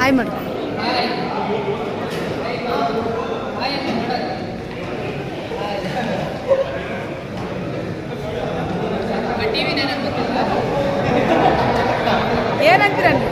Hi ಮಾಡಿ ಏನಂತೀರ ನೀವು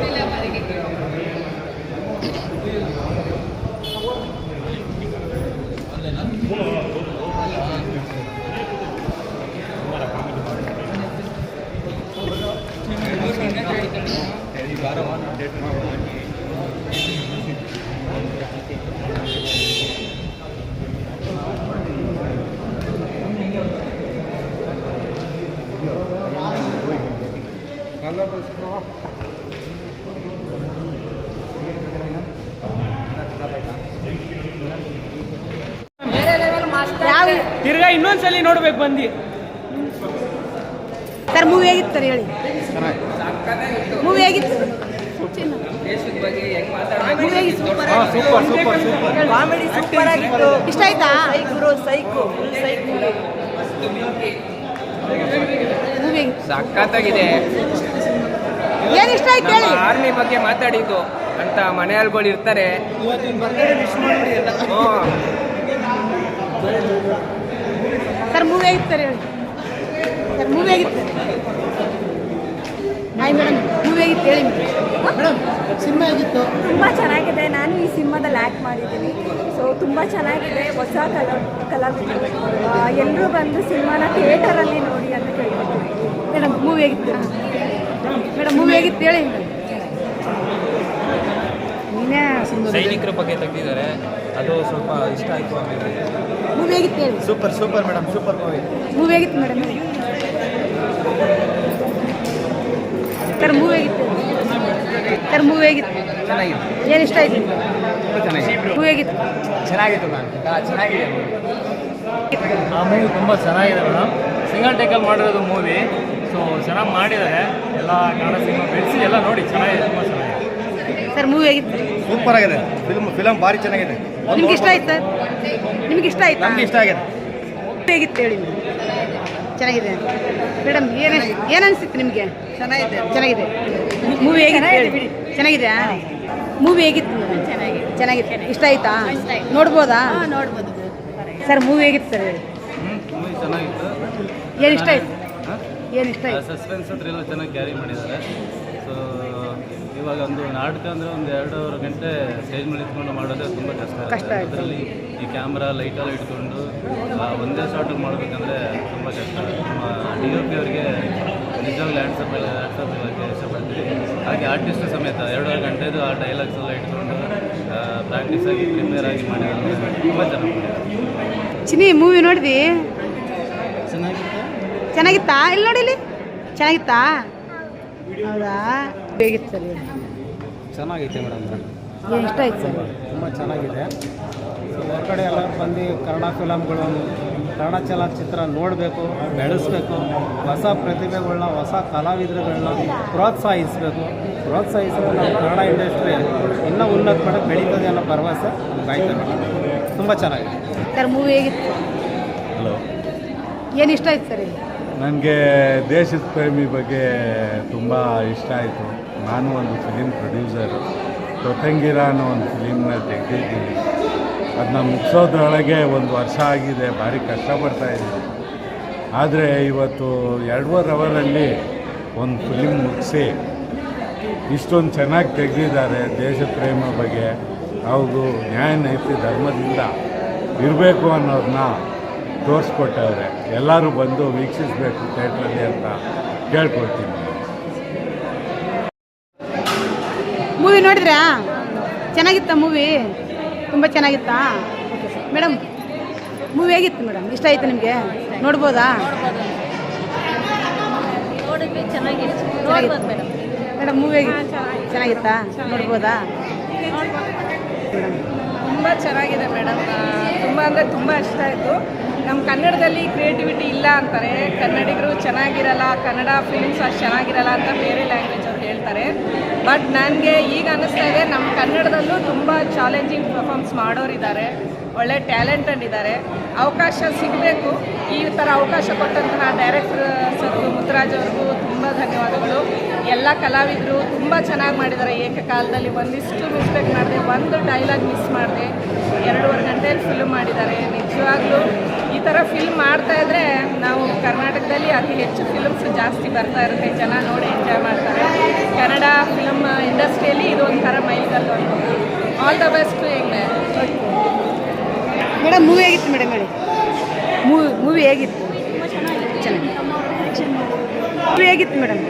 ತಿರ್ಗಾ ಇನ್ನೊಂದ್ಸಲಿ ನೋಡ್ಬೇಕು ಬಂದು. ಸರ್ ಮೂವಿ ಹೇಗಿತ್ತು ಸರ್ ಹೇಳಿ? ಮೂವಿ ಹೇಗಿತ್ತು? ಕಾಮಿಡಿ ಸೂಪರ್ ಆಗಿತ್ತು. ಇಷ್ಟ ಆಯ್ತಾ? ಸೈಕು ಸೈಕು ಮೂವಿ ಸಖತ್ತಾಗಿದೆ ಏನು ಇಷ್ಟ ಆಯ್ತು ನಮ್ಮ ಹೇಳಿ ಆರ್ಮಿ ಬಗ್ಗೆ ಮಾತಾಡಿದ್ದು ಅಂತ ಮನೆಯಲ್ಗಳು ಇರ್ತಾರೆ. ಸರ್ ಮೂವಿ ಹೇಳಿ? Sir movie hi madam movie ಆಗಿತ್ತು ಹೇಳಿ? ಮೇಡಮ್ ಸಿನಿಮಾ ಆಗಿತ್ತು ತುಂಬ ಚೆನ್ನಾಗಿದೆ. ನಾನು ಈ ಸಿನಿಮಾದಲ್ಲಿ ಆ್ಯಕ್ಟ್ ಮಾಡಿದ್ದೀನಿ. ಸೊ ತುಂಬ ಚೆನ್ನಾಗಿದೆ. ಹೊಸ ಕಲ ಕಲಾವಿದರು. ಎಲ್ಲರೂ ಬಂದು ಸಿನಿಮಾನ ಥಿಯೇಟರಲ್ಲಿ ನೋಡಿ ಅಂತ ಕೇಳಿದ್ದೀನಿ ಮೇಡಮ್ ಮೂವಿ ಹೇಗಿತ್ತು? ಮೇಡಮ್ ಮೂವಿ ಹೇಗಿತ್ತು ಹೇಳಿ. ನೀನೇ ಸೈನಿಕರ ಬಗ್ಗೆ ತೆಗೆದಿದ್ದಾರೆ. ಅದು ಸ್ವಲ್ಪ ಇಷ್ಟ ಆಯಿತು ಆಮೇಲೆ ಮೂವಿ ಆಗಿತ್ತು ಹೇಳಿ. Super super madam super movie movie ಆಗಿತ್ತು ಮೇಡಮ್? ಸರ್ ಮೂವಿ ಆಗಿತ್ತು ಸರ್ ಮೂವಿ ಆಗಿತ್ತು ಚೆನ್ನಾಗಿತ್ತು ಏನು ಇಷ್ಟ ಆಯ್ತು ಚೆನ್ನಾಗಿದೆ. ಮೂವಿ ಹೇಗಿತ್ತು? ಚೆನ್ನಾಗಿತ್ತು ಮ್ಯಾಮ್. ಚೆನ್ನಾಗಿದೆ ಆ ಮೂವಿ ತುಂಬ ಚೆನ್ನಾಗಿದೆ ಮೇಡಮ್. ಸಿಂಗಲ್ ಟೇಕಲ್ ಮಾಡಿರೋದು ಮೂವಿ ಸೊ ಚೆನ್ನಾಗಿ ಮಾಡಿದ್ದಾರೆ. ಎಲ್ಲ ಕನ್ನಡ ಸಿನಿಮಾ ಬೆಳೆಸಿ ಎಲ್ಲ ನೋಡಿ ಚೆನ್ನಾಗಿದೆ ತುಂಬ ಚೆನ್ನಾಗಿದೆ. ಸರ್ ಮೂವಿ ಆಗಿತ್ತು ಸೂಪರ್ ಆಗಿದೆ. ಫಿಲ್ಮ್ ಫಿಲಮ್ ಭಾರಿ ಚೆನ್ನಾಗಿದೆ. ನಿಮ್ಗೆ ಇಷ್ಟ ಆಯ್ತು? ಸರ್ ನಿಮ್ಗೆ ಇಷ್ಟ ಆಯ್ತು? ನಮ್ಗೆ ಇಷ್ಟ ಆಗಿದೆ. ಹೇಗಿತ್ತು ಹೇಳಿ ಚೆನ್ನಾಗಿದೆ. ಮೇಡಮ್ ಏನು ಏನು ಅನಿಸಿತ್ತು ನಿಮಗೆ? ಚೆನ್ನಾಗಿದೆ. ಚೆನ್ನಾಗಿದೆ. ಮೂವಿ ಹೇಗಿದೆ ಹೇಳಿ? ಚೆನ್ನಾಗಿದೆ ಮೂವಿ ಹೇಗಿತ್ತು? ಚೆನ್ನಾಗಿದೆ. ಚೆನ್ನಾಗಿತ್ತು ಇಷ್ಟ ಆಯ್ತಾ? ನೋಡ್ಬೋದಾ? ನೋಡ್ಬೋದು. ಸರ್ ಮೂವಿ ಹೇಗಿತ್ತು ಸರ್ ಹೇಳಿ? ಮೂವಿ ಚೆನ್ನಾಗಿತ್ತು. ಏನು ಇಷ್ಟ ಆಯ್ತು? ಏನು ಇಷ್ಟ ಸಸ್ಪೆನ್ಸ್ ಎಲ್ಲ ಚೆನ್ನಾಗಿ ಕ್ಯಾರಿ ಮಾಡಿದ್ದಾರೆ. ಸೊ ಇವಾಗ ಒಂದು ನಾಟಕ ಅಂದರೆ ಒಂದು ಎರಡೂವರೆ ಗಂಟೆ ಸ್ಟೇಜ್ ಮೇಲೆ ಇಟ್ಕೊಂಡು ಮಾಡೋದೇ ತುಂಬ ಕಷ್ಟ ಕಷ್ಟ ಆಗುತ್ತೆ ಆಗುತ್ತೆ. ಅದರಲ್ಲಿ ಈ ಕ್ಯಾಮ್ರಾ ಲೈಟೆಲ್ಲ ಇಟ್ಕೊಂಡು ಆ, ಒಂದೇ ಶಾರ್ಟ್ ಮಾಡಬೇಕಂದ್ರೆ ತುಂಬ ಕಷ್ಟ. ನಮ್ಮ ಡಿ ಒ ಪಿ ಅವರಿಗೆ ನಿಜವಾಗ್ಲೂ ಎಲ್ಲ ಲ್ಯಾಂಡ್ಸಪ್ ಇರೋಕ್ಕೆ ಇಷ್ಟಪಡ್ತೀವಿ ಹಾಗೆ ಆರ್ಟಿಸ್ಟ್ ಸಮೇತ ಎರಡೂವರೆ ಗಂಟೆದು ಆ ಡೈಲಾಗ್ಸ್ ಎಲ್ಲ ಇಟ್ಕೊಂಡು ಪ್ರಾಕ್ಟೀಸ್ ಆಗಿ ಪ್ರಿಪೇರ್ ಆಗಿ ಮಾಡಿದ್ದಾರೆ. ತುಂಬ ಚೆನ್ನಾಗಿ ಮಾಡಿದ್ದಾರೆ. ಚಿನಿ ಮೂವಿ ನೋಡಿದಿ ಚೆನ್ನಾಗಿತ್ತಾ? ಇಲ್ಲಿ ನೋಡಿ ಇಲ್ಲಿ. ಚೆನ್ನಾಗಿತ್ತಾ? ಹೌದಾ? ಹೇಗಿತ್ತು ಸರ್? ಚೆನ್ನಾಗೈತೆ ಮೇಡಮ್. ಏನು ಇಷ್ಟ ಆಯ್ತು ಸರ್? ತುಂಬ ಚೆನ್ನಾಗಿದೆ. ಸೊ ಹೊರಗಡೆ ಎಲ್ಲ ಬಂದು ಕನ್ನಡ ಫಿಲಮ್ಗಳು ಕನ್ನಡ ಚಲನಚಿತ್ರ ನೋಡಬೇಕು ಬೆಳೆಸ್ಬೇಕು ಹೊಸ ಪ್ರತಿಭೆಗಳನ್ನ ಹೊಸ ಕಲಾವಿದರುಗಳನ್ನ ಪ್ರೋತ್ಸಾಹಿಸಬೇಕು. ಪ್ರೋತ್ಸಾಹಿಸಿದ್ರೆ ನಮ್ಮ ಕನ್ನಡ ಇಂಡಸ್ಟ್ರಿ ಇನ್ನೂ ಉನ್ನತ ಮಟ್ಟಕ್ಕೆ ಬೆಳೀತದೆ ಅನ್ನೋ ಭರವಸೆ ನಮ್ಗೆ ತುಂಬ ಚೆನ್ನಾಗಿದೆ. ಸರ್ ಮೂವಿ ಹೇಗಿತ್ತು? ಹಲೋ ಏನು ಇಷ್ಟ ಆಯ್ತು ಸರ್? ಹೇಳಿ ನನಗೆ ದೇಶದ ಪ್ರೇಮಿ ಬಗ್ಗೆ ತುಂಬ ಇಷ್ಟ ಆಯಿತು. ನಾನು ಒಂದು ಫಿಲಿಮ್ ಪ್ರೊಡ್ಯೂಸರು ಕೊತ್ತಂಗಿರ ಅನ್ನೋ ಒಂದು ಫಿಲಿಮ್ನ ತೆಗೆದಿದ್ದೀನಿ. ಅದನ್ನ ಮುಗಿಸೋದ್ರೊಳಗೆ ಒಂದು ವರ್ಷ ಆಗಿದೆ, ಭಾರಿ ಕಷ್ಟಪಡ್ತಾ ಇದ್ದೀನಿ. ಆದರೆ ಇವತ್ತು ಎರಡೂವರೆ ಅವರಲ್ಲಿ ಒಂದು ಫಿಲಿಮ್ ಮುಗಿಸಿ ಇಷ್ಟೊಂದು ಚೆನ್ನಾಗಿ ತೆಗೆದಿದ್ದಾರೆ ದೇಶ ಪ್ರೇಮ ಬಗ್ಗೆ. ಹೌದು ನ್ಯಾಯ ನೈತಿ ಧರ್ಮದಿಂದ ಇರಬೇಕು ಅನ್ನೋದನ್ನ ತೋರಿಸ್ಕೊಟ್ಟವ್ರೆ. ಎಲ್ಲರೂ ಬಂದು ವೀಕ್ಷಿಸಬೇಕು ಥಿಯೇಟ್ರಲ್ಲಿ ಅಂತ ಕೇಳ್ಕೊಳ್ತೀನಿ. ಮೂವಿ ನೋಡಿದ್ರಾ? ಚೆನ್ನಾಗಿತ್ತಾ ಮೂವಿ ತುಂಬ ಚೆನ್ನಾಗಿತ್ತಾ? ಮೇಡಮ್ ಮೂವಿ ಹೇಗಿತ್ತು ಮೇಡಮ್ ಇಷ್ಟ ಆಯ್ತು ನಿಮಗೆ? ನೋಡ್ಬೋದಾ? ಮೇಡಮ್ ಮೇಡಮ್ ಮೂವಿ ಹೇಗಿತ್ತು ಚೆನ್ನಾಗಿತ್ತಾ? ನೋಡ್ಬೋದಾ? ತುಂಬ ಚೆನ್ನಾಗಿದೆ ಮೇಡಮ್ ತುಂಬ ಅಂದರೆ ತುಂಬ ಇಷ್ಟ ಆಯಿತು. ನಮ್ಮ ಕನ್ನಡದಲ್ಲಿ ಕ್ರಿಯೇಟಿವಿಟಿ ಇಲ್ಲ ಅಂತಾರೆ. ಕನ್ನಡಿಗರು ಚೆನ್ನಾಗಿರಲ್ಲ, ಕನ್ನಡ ಫಿಲ್ಮ್ಸ್ ಅಷ್ಟು ಚೆನ್ನಾಗಿರಲ್ಲ ಅಂತ ಬೇರೆ ಲ್ಯಾಂಗ್ವೇಜ್ ಅವ್ರು ಹೇಳ್ತಾರೆ. ಬಟ್ ನನಗೆ ಈಗ ಅನ್ನಿಸ್ತಾ ಇದೆ ನಮ್ಮ ಕನ್ನಡದಲ್ಲೂ ತುಂಬ ಚಾಲೆಂಜಿಂಗ್ ಪರ್ಫಾರ್ಮ್ಸ್ ಮಾಡೋರಿದ್ದಾರೆ. ಒಳ್ಳೆ ಟ್ಯಾಲೆಂಟೆಡ್ ಇದ್ದಾರೆ. ಅವಕಾಶ ಸಿಗಬೇಕು. ಈ ಥರ ಅವಕಾಶ ಕೊಟ್ಟಂತಹ ಡೈರೆಕ್ಟರ್ ಸರ್ ಮುತ್ತರಾಜ್ ಅವ್ರಿಗೂ ತುಂಬ ಧನ್ಯವಾದಗಳು. ಎಲ್ಲ ಕಲಾವಿದರು ತುಂಬ ಚೆನ್ನಾಗಿ ಮಾಡಿದ್ದಾರೆ. ಏಕಕಾಲದಲ್ಲಿ ಒಂದಿಷ್ಟು ಮಿಸ್ಟೇಕ್ ಮಾಡಿದೆ, ಒಂದು ಡೈಲಾಗ್ ಮಿಸ್ ಮಾಡಿದೆ, ಎರಡೂವರೆ ಗಂಟೆಯಲ್ಲಿ ಫಿಲ್ಮ್ ಮಾಡಿದ್ದಾರೆ. ನಿಜವಾಗ್ಲೂ ಥರ ಫಿಲ್ಮ್ ಮಾಡ್ತಾ ಇದ್ರೆ ನಾವು ಕರ್ನಾಟಕದಲ್ಲಿ ಅತಿ ಹೆಚ್ಚು ಫಿಲ್ಮ್ಸ್ ಜಾಸ್ತಿ ಬರ್ತಾ ಇರುತ್ತೆ. ಜನ ನೋಡಿ ಎಂಜಾಯ್ ಮಾಡ್ತಾರೆ. ಕನ್ನಡ ಫಿಲ್ಮ್ ಇಂಡಸ್ಟ್ರಿಯಲ್ಲಿ ಇದು ಒಂಥರ ಮೈಲ್ಗಲ್ಲು ಆಲ್ ದ ಬೆಸ್ಟ್ ಹಿಂಗೆ ಮೇಡಮ್ ಮೂವಿ ಹೇಗಿತ್ತು ಮೇಡಮ್ ಹೇಳಿ? ಮೂವಿ ಮೂವಿ ಹೇಗಿತ್ತು? ಚೆನ್ನಾಗಿ ಮೂವಿ ಹೇಗಿತ್ತು ಮೇಡಮ್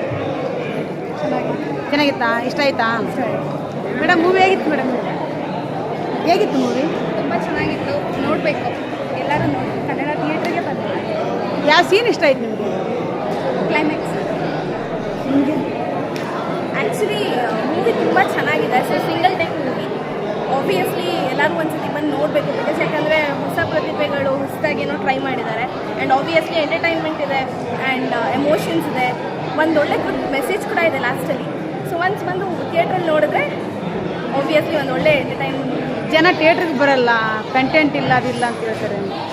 ಚೆನ್ನಾಗಿತ್ತಾ? ಇಷ್ಟ ಆಯ್ತಾ? ಮೇಡಮ್ ಮೂವಿ ಹೇಗಿತ್ತು ಮೇಡಮ್ ಹೇಗಿತ್ತು ಮೂವಿ ತುಂಬ ಚೆನ್ನಾಗಿತ್ತು. ನೋಡಬೇಕು. ಎಲ್ಲರೂ ನೋಡಿ ಕನ್ನಡ ಥಿಯೇಟ್ರಿಗೆ ಬರ್ತಾರೆ ಯಾವ ಸೀನ್ ಇಷ್ಟ ಆಯ್ತು ನಿಮಗೆ? ಕ್ಲೈಮ್ಯಾಕ್ಸ್ ಆ್ಯಕ್ಚುಲಿ ಮೂವಿ ತುಂಬ ಚೆನ್ನಾಗಿದೆ. So single type movie obviously ಎಲ್ಲರೂ ಒಂದ್ಸತಿ ಬಂದು ನೋಡಬೇಕು. ಬಿಕಾಸ್ ಯಾಕಂದರೆ ಹೊಸ ಪ್ರತಿಭೆಗಳು ಹೊಸದಾಗಿ ಏನೋ ಟ್ರೈ ಮಾಡಿದ್ದಾರೆ. ಆ್ಯಂಡ್ ಆಬ್ವಿಯಸ್ಲಿ ಎಂಟರ್ಟೈನ್ಮೆಂಟ್ ಇದೆ. ಆ್ಯಂಡ್ ಎಮೋಷನ್ಸ್ ಇದೆ. ಒಂದು ಒಳ್ಳೆ ಗುಡ್ ಮೆಸೇಜ್ ಕೂಡ ಇದೆ ಲಾಸ್ಟಲ್ಲಿ ಸೊ ಒನ್ಸ್ ಬಂದು ಥಿಯೇಟ್ರಲ್ಲಿ ನೋಡಿದ್ರೆ ಆಬ್ವಿಯಸ್ಲಿ ಒಂದು ಒಳ್ಳೆ ಎಂಟರ್ಟೈನ್ಮೆಂಟ್ ಜನ ಥಿಯೇಟ್ರಿಗೆ ಬರಲ್ಲ. ಕಂಟೆಂಟ್ ಇಲ್ಲ ಅದಿಲ್ಲ ಅಂತ ಹೇಳ್ತಾರೆ.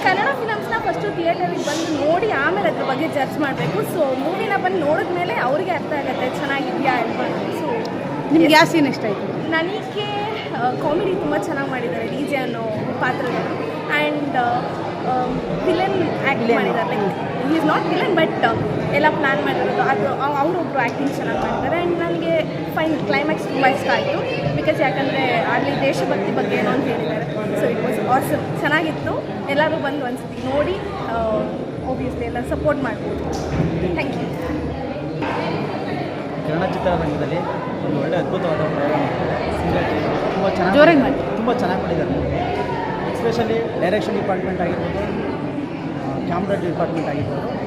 ಕನ್ನಡ ಫಿಲಮ್ಸ್ನ ಫಸ್ಟು ಥಿಯೇಟರಿಗೆ ಬಂದು ನೋಡಿ ಆಮೇಲೆ ಅದ್ರ ಬಗ್ಗೆ ಜಡ್ಜ್ ಮಾಡಬೇಕು. ಸೊ ಮೂವಿನ ಬಂದು ನೋಡಿದ್ಮೇಲೆ ಅವ್ರಿಗೆ ಅರ್ಥ ಆಗುತ್ತೆ ಚೆನ್ನಾಗಿದೆಯಾ ಅಂತ. ಸೊ ನಿಮ್ಗೆ ಯಾವ ಸೀನ್ ಇಷ್ಟ ಆಯಿತು? ನನಗೆ ಕಾಮಿಡಿ ತುಂಬ ಚೆನ್ನಾಗಿ ಮಾಡಿದ್ದಾರೆ ಡಿ ಜೆ ಅನ್ನೋ ಪಾತ್ರದ ಆ್ಯಂಡ್ ವಿಲನ್ ಆ್ಯಕ್ಟ್ ಮಾಡಿದ್ದಾರೆ. Like is not villain but ಎಲ್ಲ ಪ್ಲ್ಯಾನ್ ಮಾಡಿರೋದು. ಅದು ಅವರೊಬ್ಬರು ಆ್ಯಕ್ಟಿಂಗ್ ಚೆನ್ನಾಗಿ ಮಾಡ್ತಾರೆ. ಆ್ಯಂಡ್ ಫೈನ್ ಕ್ಲೈಮ್ಯಾಕ್ಸ್ ತುಂಬ ಇಷ್ಟ ಆಯಿತು ಬಿಕಾಸ್ ಯಾಕಂದರೆ ಅಲ್ಲಿ ದೇಶಭಕ್ತಿ ಬಗ್ಗೆ ಏನೋ ಅಂತ ಹೇಳಿದ್ದಾರೆ. ಸೊ ಇಟ್ ವಾಸ್ ಆಸಮ್ ಚೆನ್ನಾಗಿತ್ತು. ಎಲ್ಲರೂ ಬಂದು ಒಂದ್ಸತಿ ನೋಡಿ ಓಬಿಯಸ್ಲಿ ಎಲ್ಲ ಸಪೋರ್ಟ್ ಮಾಡ್ಬೋದು. ಥ್ಯಾಂಕ್ ಯು ಕನ್ನಡ ಚಿತ್ರರಂಗದಲ್ಲಿ ಒಂದು ಒಳ್ಳೆ ಅದ್ಭುತವಾದ ಪ್ರಯೋಗ ತುಂಬ ಚೆನ್ನಾಗಿ. ತುಂಬ ಚೆನ್ನಾಗಿ ಮಾಡಿದ್ದಾರೆ. ಎಸ್ಪೆಷಲಿ ಡೈರೆಕ್ಷನ್ ಡಿಪಾರ್ಟ್ಮೆಂಟ್ ಆಗಿರ್ಬೋದು ಕ್ಯಾಮ್ರಾ ಡಿಪಾರ್ಟ್ಮೆಂಟ್ ಆಗಿರ್ಬೋದು.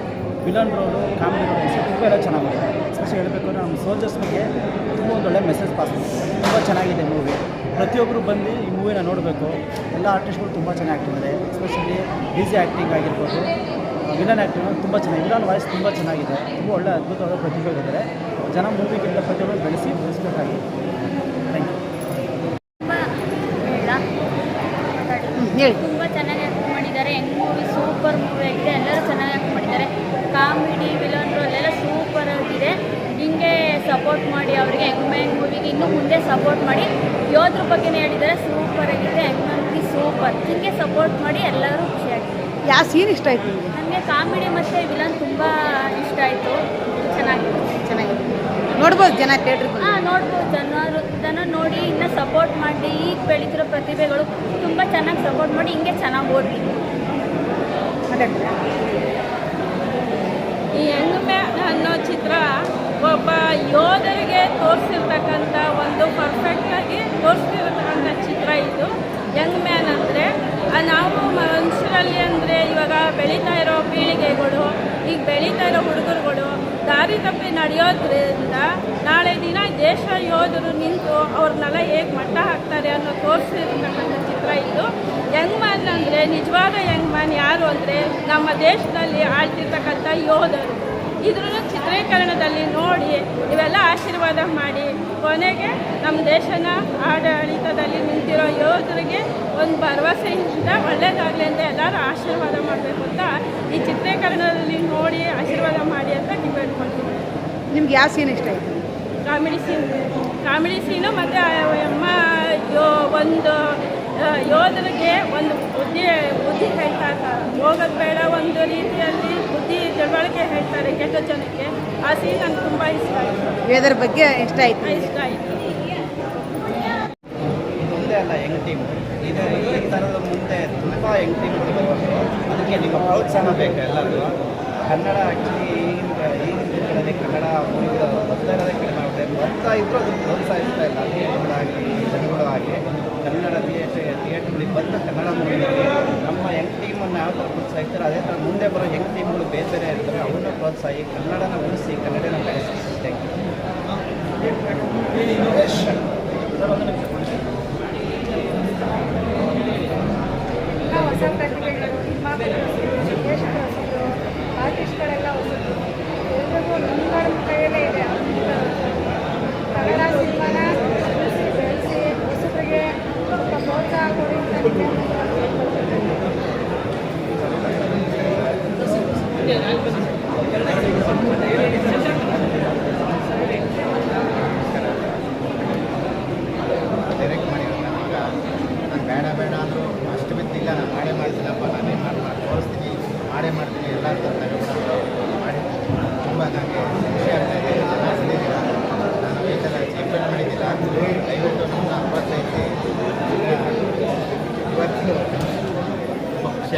ವಿಲನ್ ರೋಲು ಕಾಮಿಡಿ ರೋಲ್ ತುಂಬ ಎಲ್ಲ ಚೆನ್ನಾಗಿದೆ ಸ್ಪೆಷಲ್ ಹೇಳಬೇಕು ಅಂದರೆ ನಮ್ಮ ಸೋಲ್ಜರ್ಸ್ ಬಗ್ಗೆ ತುಂಬ ಒಂದು ಒಳ್ಳೆ ಮೆಸೇಜ್ ಪಾಸ್ ಮಾಡ್ತೀವಿ ತುಂಬ ಚೆನ್ನಾಗಿದೆ ಮೂವಿ ಪ್ರತಿಯೊಬ್ಬರು ಬಂದು ಈ ಮೂವಿನ ನೋಡಬೇಕು. ಎಲ್ಲ ಆರ್ಟಿಸ್ಟ್ಗಳು ತುಂಬ ಚೆನ್ನಾಗಿ ಆಗ್ತಿದ್ದಾರೆ ಎಸ್ಪೆಷಲಿ ಈಸಿ ಆ್ಯಕ್ಟಿಂಗ್ ಆಗಿರ್ಬೋದು ವಿಲನ್ ಆ್ಯಕ್ಟಿಂಗ್ ತುಂಬ ಚೆನ್ನಾಗಿ ವಿಲನ್ ವಾಯ್ಸ್ ತುಂಬ ಚೆನ್ನಾಗಿದೆ. ತುಂಬ ಒಳ್ಳೆ ಅದ್ಭುತವಾದ ಪ್ರತಿಭೆಗಳಿದ್ದಾರೆ ಜನ ಮೂವಿಗಿಂತ ಪ್ರತಿಯೊಬ್ಬರು ಬೆಳೆಸಿ ಬೆಳೆಸಬೇಕಾಗಿ ಥ್ಯಾಂಕ್ ಯು ಹೇಳಿ ತುಂಬ ಚೆನ್ನಾಗಿ ಆ್ಯಕ್ಟ್ ಮಾಡಿದ್ದಾರೆ ಹೆಂಗ್ ಮೂವಿ ಸೂಪರ್ ಮೂವಿ ಆಗಿದೆ ಎಲ್ಲರೂ ಚೆನ್ನಾಗಿ ಆ್ಯಕ್ಟ್ ಮಾಡಿದ್ದಾರೆ ಕಾಮಿಡಿ ವಿಲನ್ ರೋಲ್ ಎಲ್ಲ ಸೂಪರ್ ಆಗಿದೆ ಹಿಂಗೆ ಸಪೋರ್ಟ್ ಮಾಡಿ ಅವರಿಗೆ ಹೆಂಗ್ ಮ್ಯಾನ್ ಮೂವಿಗೆ ಇನ್ನೂ ಮುಂದೆ ಸಪೋರ್ಟ್ ಮಾಡಿ ಯೋಧರ ಬಗ್ಗೆನೇ ಹೇಳಿದರೆ ಸೂಪರ್ ಆಗಿದೆ. ಹೆಂಗ್ ಮೂವಿ ಸೂಪರ್ ಹಿಂಗೆ ಸಪೋರ್ಟ್ ಮಾಡಿ ಎಲ್ಲರೂ ಖುಷಿಯಾಗಿದೆ ಯಾವ ಸೀನ್ ಇಷ್ಟ ಆಯ್ತು ನಿಮಗೆ? ನನಗೆ ಕಾಮಿಡಿ ಮತ್ತು ವಿಲನ್ ತುಂಬ ಇಷ್ಟ ಆಯಿತು. ಚೆನ್ನಾಗಿದೆ. ಚೆನ್ನಾಗಿದೆ. ನೋಡ್ಬೋದು ಜನ ಥಿಯೇಟ್ರಿಗೆ ಬಂದು ಹಾಂ ನೋಡ್ಬೋದು. ಜನರು ಜನ ನೋಡಿ ಇನ್ನು ಸಪೋರ್ಟ್ ಮಾಡಿ ಈಗ ಬೆಳೀತಿರೋ ಪ್ರತಿಭೆಗಳು ತುಂಬ ಚೆನ್ನಾಗಿ ಸಪೋರ್ಟ್ ಮಾಡಿ ಹಿಂಗೆ ಚೆನ್ನಾಗಿ ಓದಿ ಈ ಹೆಣ್ಣು ಅನ್ನೋ ಚಿತ್ರ ಒಬ್ಬ ಯೋಧರಿಗೆ ತೋರಿಸಿರ್ತಕ್ಕಂಥ ಒಂದು ಪರ್ಫೆಕ್ಟಾಗಿ ತೋರಿಸ್ತಿರ್ತಕ್ಕಂಥ ಚಿತ್ರ ಇದು ಯಂಗ್ ಮ್ಯಾನ್ ಅಂದರೆ ನಾವು ಮನುಷ್ಯರಲ್ಲಿ ಅಂದರೆ ಇವಾಗ ಬೆಳೀತಾ ಇರೋ ಪೀಳಿಗೆಗಳು ಈಗ ಬೆಳೀತಾ ಇರೋ ಹುಡುಗರುಗಳು ದಾರಿ ತಪ್ಪಿ ನಡೆಯೋದ್ರಿಂದ ನಾಳೆ ದಿನ ದೇಶ ಯೋಧರು ನಿಂತು ಅವ್ರನ್ನೆಲ್ಲ ಹೇಗೆ ಮಟ್ಟ ಹಾಕ್ತಾರೆ ಅನ್ನೋ ತೋರಿಸಿರ್ತಕ್ಕಂಥ ಚಿತ್ರ ಇದು. ಯಂಗ್ ಮ್ಯಾನ್ ಅಂದರೆ, ನಿಜವಾದ ಯಂಗ್ ಮ್ಯಾನ್ ಯಾರು ಅಂದರೆ ನಮ್ಮ ದೇಶದಲ್ಲಿ ಆಳ್ತಿರ್ತಕ್ಕಂಥ ಯೋಧರು. ಇದ್ರೂ ಚಿತ್ರೀಕರಣದಲ್ಲಿ ನೋಡಿ ಇವೆಲ್ಲ ಆಶೀರ್ವಾದ ಮಾಡಿ ಕೊನೆಗೆ ನಮ್ಮ ದೇಶನ ಆಡಳಿತದಲ್ಲಿ ನಿಂತಿರೋ ಯೋಧರಿಗೆ ಒಂದು ಭರವಸೆಯಿಂದ ಒಳ್ಳೇದಾಗಲಿ ಅಂತ ಎಲ್ಲರೂ ಆಶೀರ್ವಾದ ಮಾಡಬೇಕು ಅಂತ ಈ ಚಿತ್ರೀಕರಣದಲ್ಲಿ ನೋಡಿ ಆಶೀರ್ವಾದ ಮಾಡಿ ಅಂತ ಕೇಳ್ಕೊಳ್ತೀನಿ ನಿಮ್ಗೆ ಯಾವ ಸೀನ್ ಇಷ್ಟ ಆಯಿತು? ಕಾಮಿಡಿ ಸೀನ್ ಕಾಮಿಡಿ ಸೀನು ಮತ್ತು ಅಮ್ಮ ಯೋ ಒಂದು ಯೋಧರಿಗೆ ಒಂದು ಬುದ್ಧಿ ಬುದ್ಧಿ ಹೇಳ್ತಾರೆ ಹೋಗೋದು ಬೇಡ ಒಂದು ರೀತಿಯಲ್ಲಿ ಬುದ್ಧಿ ತಿಳುವಳಿಕೆ ಹೇಳ್ತಾರೆ. ಕೆಟ್ಟ ಜನಕ್ಕೆ. ಆ ಸೀನ್ ನನಗೆ ತುಂಬ ಇಷ್ಟ ಆಯಿತು. ವೇದರ್ ಬಗ್ಗೆ ಇಷ್ಟ ಆಯ್ತು. ಇಷ್ಟ ಆಯಿತು. ಮುಂದೆ ಅಲ್ಲ ಯಂಗ್ ಟೀಮ್ ಇದು ಈ ಥರದ ಮುಂದೆ ತುಂಬ ಯಂಗ್ ಟೀಮ್ ಬರಬೇಕು ಅದಕ್ಕೆ ನಿಮ್ಮ ಪ್ರೋತ್ಸಾಹ ಬೇಕು ಎಲ್ಲರಿಗೂ. ಕನ್ನಡ ಆ್ಯಕ್ಚುಲಿ ಈಗಿನ ಈಗಿನ ದಿನಗಳಲ್ಲಿ ಕನ್ನಡ ಮೂವಿಗಳು ಬರ್ತಾ ಇರೋದೇ ಕಡಿಮೆ ಆಗುತ್ತೆ ಬರ್ತಾ ಅದನ್ನು ಪ್ರೋತ್ಸಾಹಿಸ್ತಾ ಇಲ್ಲ. ಜನಗಳಾಗಲಿ ಕನ್ನಡ ಥಿಯೇಟರ್ ಥಿಯೇಟ್ರ್ಗಳಿಗೆ ಬಂದು ಕನ್ನಡ ಮೂವಿ ನಮ್ಮ ಯಂಗ್ ಟೀಮನ್ನು ಯಾವ ಥರ ಪ್ರೋತ್ಸಾಹಿಸ್ತಾರೆ, ಅದೇ ಥರ ಮುಂದೆ ಬರೋ ಯಂಗ್ ಟೀಮ್ಗಳು ಬೇರೆ ಬೇರೆ ಇರ್ತಾರೆ ಅವನ್ನ ಪ್ರೋತ್ಸಾಹಿ ಕನ್ನಡನ ಉಳಿಸಿ, ಕನ್ನಡನ ಬೆಳೆಸಿ. ಥ್ಯಾಂಕ್ ಎಲ್ಲ ಹೊಸ ಪ್ರತಿಭೆಗಳು ನಿರ್ಮಾಪಕರು ನಿರ್ದೇಶಕರು ಆರ್ಟಿಸ್ಟ್ಗಳೆಲ್ಲ ಹೊಸದು ಎಲ್ರಿಗೂ ನಮ್ಮ ಕೈಯಲ್ಲೇ ಇದೆ ಕನ್ನಡ ಸಿನಿಮಾ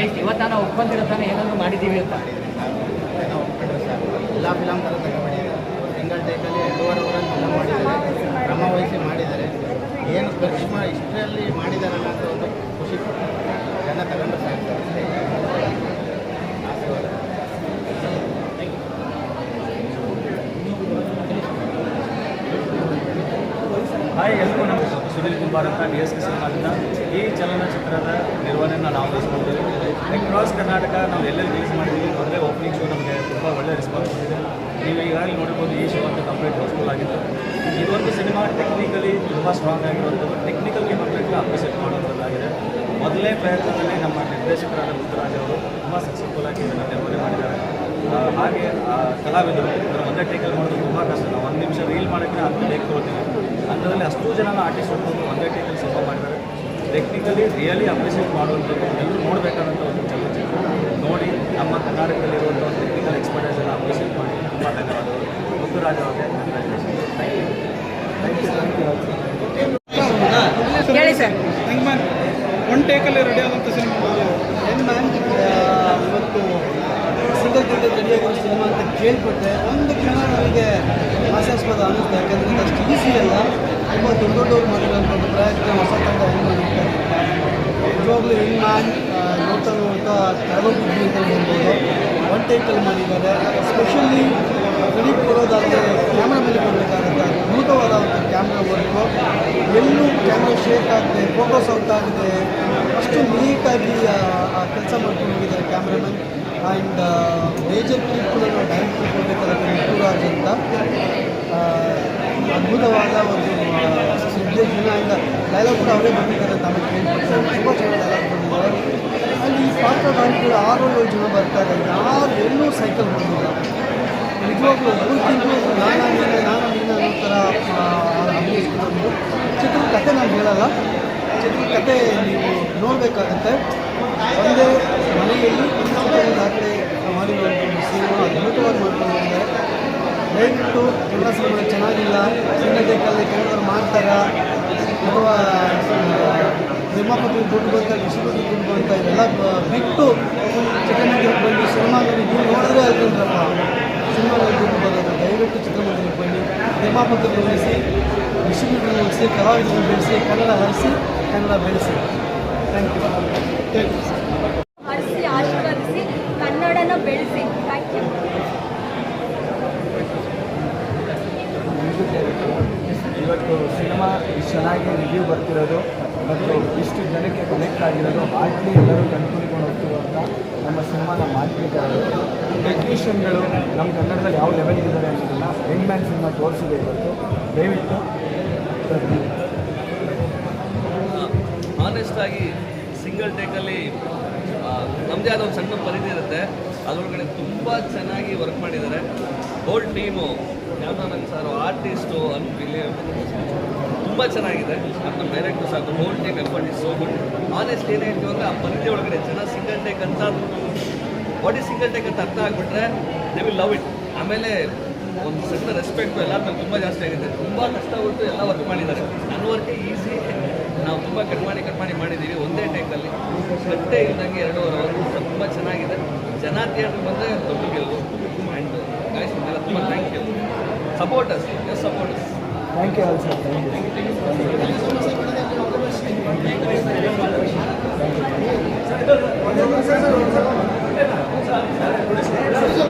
ಲೈಕ್ ಇವತ್ತು ನಾವು ಒಪ್ಕೊಂತಿರೋ ತಾನೇ ಏನಾದರೂ ಮಾಡಿದ್ದೀವಿ ಅಂತ. ಎಲ್ಲ ಫಿಲಮ್ ಥರ ತಗೊಂಡಿದ್ದಾರೆ ಸಿಂಗಲ್ ಟೇಕಲ್ಲಿ ಎರಡೂವರೆ ಅವರಲ್ಲಿ ಫಿಲಮ್ ಮಾಡಿದ್ದಾರೆ. ಕ್ರಮ ವಹಿಸಿ ಮಾಡಿದ್ದಾರೆ. ಏನು ಪರಿಶ್ರಮ ಇಷ್ಟರಲ್ಲಿ ಮಾಡಿದಾರಲ್ಲ ಅಂತ ಒಂದು ಖುಷಿ ಜನ ತಗೊಂಡು ಸಾಕು ಅಷ್ಟೇ ಆಶೀರ್ವಾದ ಹಾಯ್ ಎಲ್ಲರಿಗೂ ನಮ್ಮ ಸುನಿಲ್ ಕುಮಾರ್ ಅಂತ ಡಿ ಎಸ್ ಕೆ ಸಿನಿಮಾದಿಂದ ಈ ಚಲನಚಿತ್ರದ ನಿರ್ವಹಣೆಯನ್ನು ನಾವು ವಹಿಸ್ಕೊಂಡಿದ್ದೀವಿ ಕ್ರಾಸ್ ಕರ್ನಾಟಕ ನಾವು ಎಲ್ಲೆಲ್ಲಿ ರಿಲೀಸ್ ಮಾಡಿದ್ದೀವಿ ಮೊದಲೇ ಓಪನಿಂಗ್ ಶೋ ನಮಗೆ ತುಂಬ ಒಳ್ಳೆ ರೆಸ್ಪಾನ್ಸ್ ಬಂದಿದೆ. ನೀವು ಈಗಾಗಲೇ ನೋಡಿರ್ಬೋದು ಈ ಶೋ ಅಂತ ಕಂಪ್ಲೀಟ್ ಹೌಸ್ಫುಲ್ ಆಗಿತ್ತು. ಇದೊಂದು ಸಿನಿಮಾ ಟೆಕ್ನಿಕಲಿ ತುಂಬ ಸ್ಟ್ರಾಂಗ್ ಆಗಿರುವಂಥದ್ದು. ಟೆಕ್ನಿಕಲ್ ಕಂಪ್ಲೀಟ್ಲಿ ಅಪ್ರಿಷಿಯೇಟ್ ಮಾಡುವಂಥದ್ದಾಗಿದೆ. ಮೊದಲನೇ ಪ್ರಯತ್ನದಲ್ಲಿ ನಮ್ಮ ನಿರ್ದೇಶಕರಾದ ಮುತ್ತರಾಜ್ ಅವರು ತುಂಬ ಸಕ್ಸಸ್ಫುಲ್ ಆಗಿ ಇದನ್ನು ನಿರ್ವಹಣೆ ಮಾಡಿದ್ದಾರೆ. ಹಾಗೆ ಕಲಾವಿದರು ಇದರ ಒಂದೇ ಟೇಕಲ್ ಮಾಡೋದು ನಾವು ಒಂದು ನಿಮಿಷ ರೀಲ್ ಮಾಡಿದ್ರೆ ಅದನ್ನ ಟೇಕ್ ತೊಗೊಳ್ತೀವಿ ಅಂಥದ್ರಲ್ಲಿ ಅಷ್ಟು ಜನ ಆರ್ಟಿಸ್ಟ್ ಹೋಗ್ಬೋದು ಒಂದೇ ಟೇಕಲ್ಲಿ ಸ್ವಲ್ಪ ಮಾಡಿದ್ದಾರೆ. ಟೆಕ್ನಿಕಲಿ ರಿಯಲಿ ಅಪ್ರಿಷಿಯೇಟ್ ಮಾಡುವಂಥದ್ದು ಎಲ್ಲರೂ ನೋಡಬೇಕಾದಂಥ ಒಂದು ಚಲನಚಿತ್ರ. ನೋಡಿ ನಮ್ಮ ಕರ್ನಾಟಕದಲ್ಲಿರುವಂಥ ಒಂದು ಟೆಕ್ನಿಕಲ್ ಎಕ್ಸ್ಪರ್ಟೈಸ್ ಎಲ್ಲ ಅಪ್ರಿಷಿಯೇಟ್ ಮಾಡಿ. ತುಂಬ ಧನ್ಯವಾದಗಳು ಮುತ್ತುರಾಜ್ ಅವರಿಗೆ ಹೇಳಿ ಸರ್ ಮ್ಯಾನ್ ಒನ್ ಟೇಕಲ್ಲಿ ರೆಡಿ ಆದಂಥ ಸಿನಿಮಾ ಇವತ್ತು ಸಿಂಗಲ್ ರೆಡಿಯಾಗಿರೋ ಸಿನಿಮಾ ಅಂತ ಕೇಳ್ಪಟ್ಟೆ ಒಂದು ಕ್ಷಣ ನನಗೆ ಹಾಸ್ಯಾಸ್ಪದ ಅನ್ನಿಸ್ತು. ಯಾಕಂದರೆ ಅಷ್ಟು ಈಸಿ ಅಲ್ಲ ತುಂಬ ದೊಡ್ಡ ದೊಡ್ಡವ್ರು ಮಾಡಿರೋಂಥ ಒಂದು ಪ್ರಯತ್ನ ಹೊಸ ತಂಡ ಹೆಂಗೆ ಮಾಡಿರ್ತಾರೆ ನಿಜವಾಗ್ಲೂ ಹೆಂಗ್ ಮ್ಯಾನ್ ನೋಡ್ತಾ ನೋಡ್ತಾ ತರಬೇತಿ ಅಂತ ಹೇಳ್ಬೋದು. ಒನ್ ಟೈಟಲ್ಲಿ ಮಾಡಿದ್ದಾರೆ ಸ್ಪೆಷಲಿ ಫಿಲಿಪ್ ಕೊಡೋದಾದರೆ ಕ್ಯಾಮ್ರಾ ಮೇಲೆ ಕೊಡಬೇಕಾಗುತ್ತೆ. ಅದ್ಭುತವಾದ ಒಂದು ಕ್ಯಾಮ್ರಾ ವರ್ಕು ಎಲ್ಲೂ ಕ್ಯಾಮ್ರಾ ಶೇಕ್ ಆಗಿದೆ ಫೋಟೋಸ್ ಔಟ್ ಆಗದೆ, ಅಷ್ಟು ನೀಟಾಗಿ ಆ ಕೆಲಸ ಮಾಡ್ಕೊಂಡು ಹೋಗಿದ್ದಾರೆ ಕ್ಯಾಮ್ರಾಮನ್ ಆ್ಯಂಡ್ ಮೇಜರ್ ಪೀಪಲ್ ಕೊಡಬೇಕಾಗುತ್ತೆ ಮುತ್ತುರಾಜ್ ಅಂತ ಅದ್ಭುತವಾದ ಒಂದು ನಿರ್ದೇಶನ ಆ್ಯಂಡ್ ಡೈಲಾಗ್ ಕೂಡ ಅವರೇ ಬಂದಿದ್ದಾರೆ ಕೇಳ್ಬಿಟ್ಟು ತುಂಬ ಚೆನ್ನಾಗಿ ಡೈಲಾಗ್ ಬಂದಿದ್ದಾರೆ ಆ್ಯಂಡ್ ಈ ಕೂಡ ಆರು ಏಳು ಜನ ಬರ್ತಾರೆ ಯಾರು ಎಲ್ಲೂ ಸೈಕಲ್ ಬಂದಿಲ್ಲ ನಿಜವಾಗ್ಲೂ ಮೂರು ತಿಂಗಳು ನಾನು ನೀನ ನಾನು ನೀನ ಅನ್ನೋ ಥರ ಅಭಿನಯಿಸ್ಕೊಂಡು ಚಿತ್ರದ ಕತೆ ನಾನು ಹೇಳಲ್ಲ. ಚಿತ್ರದ ಕತೆ ನೀವು ನೋಡಬೇಕಾಗತ್ತೆ. ಒಂದೇ ಮನೆಯಲ್ಲಿ ಒಂದು ದಾಖಲೆ ಮಾಡಿರುವಂಥ ಒಂದು ಸಿನಿಮಾ ಅದ್ಭುತವಾಗಿ ಮಾಡ್ಕೊಂಡು ಹೋಗಿದ್ದಾರೆ ದಯವಿಟ್ಟು ಕೆಲಸಗಳು ಸಿನಿಮಾ ಚೆನ್ನಾಗಿಲ್ಲ ಸಿನಿಮಾದಲ್ಲಿ ಕೆಲವರು ಮಾಡ್ತಾರಾ, ಅಥವಾ ನಿರ್ಮಾಪಕರಿಗೆ ದುಡ್ಡು ಬಂತ ಡಿಸ್ಟ್ರಿಬ್ಯೂಟರ್ ದುಡ್ಡು ಬಂತ ಇದೆಲ್ಲ ಬಿಟ್ಟು ಚಿತ್ರಮಂದಿರಕ್ಕೆ ಬಂದು ಸಿನಿಮಾ ದುಡ್ಡು ನೋಡಿದ್ರೆ ಅಲ್ಕೊಂಡ್ರಪ್ಪ ಸಿನಿಮಾದಲ್ಲಿ ದುಡ್ಡು ಬರೋದು, ದಯವಿಟ್ಟು ಚಿತ್ರಮಂದಿರಕ್ಕೆ ಬನ್ನಿ. ನಿರ್ಮಾಪಕರು ಉಳಿಸಿ ಡಿಸ್ಟ್ರಿಬ್ಯೂಟರ್ ಉಳಿಸಿ ಕಲಾವಿದರು ಬೆಳೆಸಿ, ಕನ್ನಡ ಹರಿಸಿ, ಕನ್ನಡ ಬೆಳೆಸಿ. ಥ್ಯಾಂಕ್ ಯು ಥ್ಯಾಂಕ್ ಯು ಆಶೀರ್ವದಿಸಿ ಕನ್ನಡನ ಬೆಳೆಸಿ ಥ್ಯಾಂಕ್ ಯು ಇವತ್ತು ಸಿನಿಮಾ ಇಷ್ಟು ಚೆನ್ನಾಗಿ ರಿವ್ಯೂ ಬರ್ತಿರೋದು ಮತ್ತು ಇಷ್ಟು ಜನಕ್ಕೆ ಕನೆಕ್ಟ್ ಆಗಿರೋದು ಹಾರ್ಟ್ಲಿ ಎಲ್ಲರೂ ಕಂಡುಕೊಂಡು ಹೋಗ್ತಿರುವಂಥ ನಮ್ಮ ಸಿನಿಮಾನ ಮಾಡ್ತಿದ್ದಾರೆ ಟೆಕ್ನಿಷಿಯನ್ಗಳು ನಮ್ಮ ಕನ್ನಡದಲ್ಲಿ ಯಾವ ಲೆವೆಲ್ ಇದ್ದಾರೆ ಅನ್ನೋದನ್ನ ಸಿನಿಮಾ ತೋರಿಸಿದೆ ಇವತ್ತು. ದಯವಿಟ್ಟು ಆನೆಸ್ಟಾಗಿ ಸಿಂಗಲ್ ಟೇಕಲ್ಲಿ ನಮ್ಮದೇ ಆದ ಒಂದು ಸಣ್ಣ ಪರಿಧಿ ಇರುತ್ತೆ. ಅದರೊಳಗಡೆ ತುಂಬ ಚೆನ್ನಾಗಿ ವರ್ಕ್ ಮಾಡಿದ್ದಾರೆ. ಹೋಲ್ ಟೀಮು ಯಾವ್ದಾನಂದ್ ಸರ್ ಆರ್ಟಿಸ್ಟು ಅನ್ಬಿಲಿಯಬಲ್ ತುಂಬ ಚೆನ್ನಾಗಿದೆ. ನಮ್ಮ director sir whole team effort is so good honest ಏನೇ ಹೇಳ್ತೀವಿ ಅಂದರೆ, ಆ ಪರಿಧಿ ಒಳಗಡೆ ಜನ ಸಿಂಗಲ್ ಟೇಕ್ ಅಂತ ಈಸ್ ಸಿಂಗಲ್ ಟೇಕ್ ಅಂತ ಅರ್ಥ ಆಗಿಬಿಟ್ರೆ ದೇ ವಿಲ್ ಲವ್ ಇಟ್ ಆಮೇಲೆ ಒಂದು ಸಣ್ಣ ರೆಸ್ಪೆಕ್ಟು ಎಲ್ಲ ಮೇಲೆ ತುಂಬ ಜಾಸ್ತಿ ಆಗಿದೆ. ತುಂಬ ಕಷ್ಟಪಟ್ಟು ಎಲ್ಲ ವರ್ಕ್ ಮಾಡಿದ್ದಾರೆ. ನನ್ನ ವರ್ಕೇ ಈಸಿ ನಾವು ತುಂಬ ಕಟ್ ಮಾಡಿ ಕಟ್ ಮಾಡಿ ಮಾಡಿದ್ದೀವಿ ಒಂದೇ ಟೈಮಲ್ಲಿ ಕಟ್ಟೆ ಇದ್ದಂಗೆ ಎರಡೂವರೆ ಅವರು ತುಂಬ ಚೆನ್ನಾಗಿದೆ. ಜನ ಥಿಯೇಟ್ರ್ ಬಂದರೆ ದೊಡ್ಡ ಗೆಲ್ಲು ಆ್ಯಂಡ್ ಗಾಯ್ಸ್ ಎಲ್ಲ ತುಂಬ thank you supporters yes supporters thank you also thank you